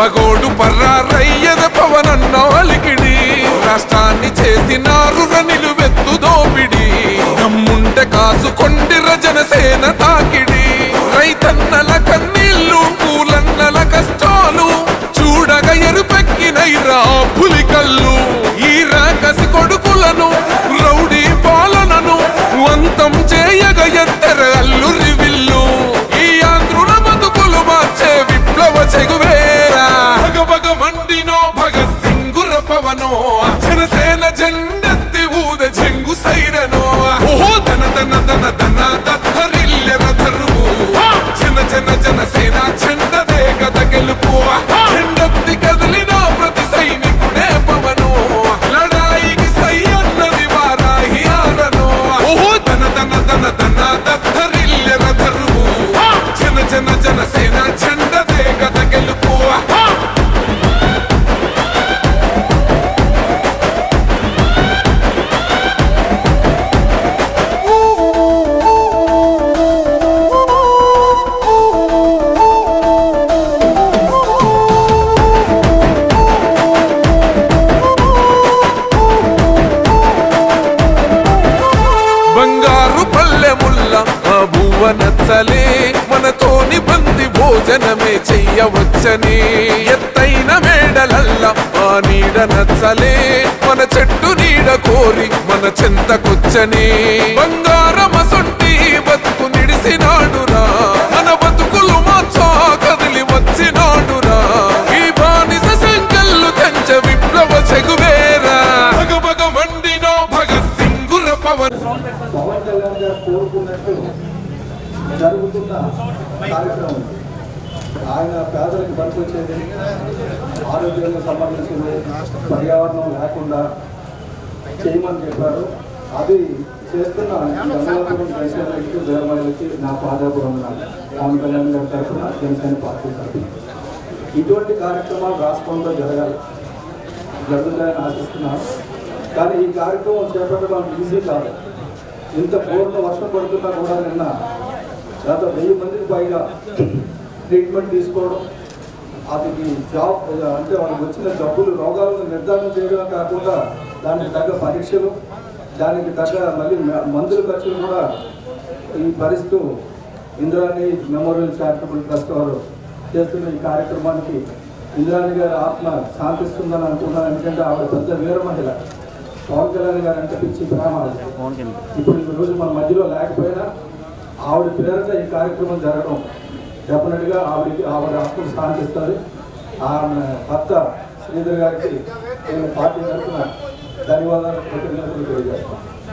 పరమగోడు పర్రారయ్యద పవనన్నాలికిడి రాష్ట్రాన్ని చేసినారు నిలువెత్తు దోపిడి. నమ్ముంటే కాసుకొండి రజన సేన తా wanna say that బంగారు పల్లెముల్ల ఆ భువ నచ్చలే. మనతోని బంది భోజనమే చెయ్యవచ్చని. ఎత్తైన మేడలల్ల ఆ నీడ నచ్చలే. మన చెట్టు నీడ కోరి మన చెంతకొచ్చని. బంగారమసొంటి బతుకు నిడిసినాడురా. పవన్ పవన్ కళ్యాణ్ గారు కోరుకున్నట్టు జరుగుతున్న కార్యక్రమం. ఆయన పేదలకు పనికొచ్చేది ఆరోగ్యానికి సంబంధించింది పర్యావరణం లేకుండా చేయమని చెప్పారు. అది చేస్తున్న గంగాపురం జనసేనకి దేవాలయాలకి నా పాదాపురం పవన్ కళ్యాణ్ గారి తరఫున జనసేన పార్టీ తరఫున. ఇటువంటి కార్యక్రమాలు రాష్ట్రంలో జరగాలి. జరుగుతాయని ఆశిస్తున్నాను. కానీ ఈ కార్యక్రమం చేపట్టడం ఈజీ కాదు. ఇంత పూర్ణ వర్షం పడుతున్నా కూడా నిన్న దాదాపు వెయ్యి మందికి పైగా ట్రీట్మెంట్ తీసుకోవడం అతనికి జాబ్ అంటే వాళ్ళకి వచ్చిన డబ్బులు రోగాలను నిర్ధారణ చేయడం కాకుండా దానికి తగ్గ పరీక్షలు దానికి తగ్గ మళ్ళీ మందుల ఖర్చులు కూడా ఈ పరిస్థితి ఇంద్రాణి మెమోరియల్ చారిటబుల్ ట్రస్ట్ వారు చేస్తున్న ఈ కార్యక్రమానికి ఇంద్రాణి గారి ఆత్మ శాంతిస్తుందని అనుకున్నాను ఎందుకంటే ఆవిడ పెద్ద వీర మహిళ. పవన్ కళ్యాణ్ గారు అంటే పిచ్చి ప్రేమ. ఇప్పుడు ఈ రోజు మన మధ్యలో లేకపోయినా ఆవిడ పేరుతో ఈ కార్యక్రమం జరగడం డెఫినెట్గా ఆవిడకి ఆవిడ ఆత్మ శాంతిస్తుంది ఆమె భర్త శ్రీధర్ గారికి నేను పార్టీ తరఫున ధన్యవాదాలు కృతజ్ఞతలు తెలియజేస్తాను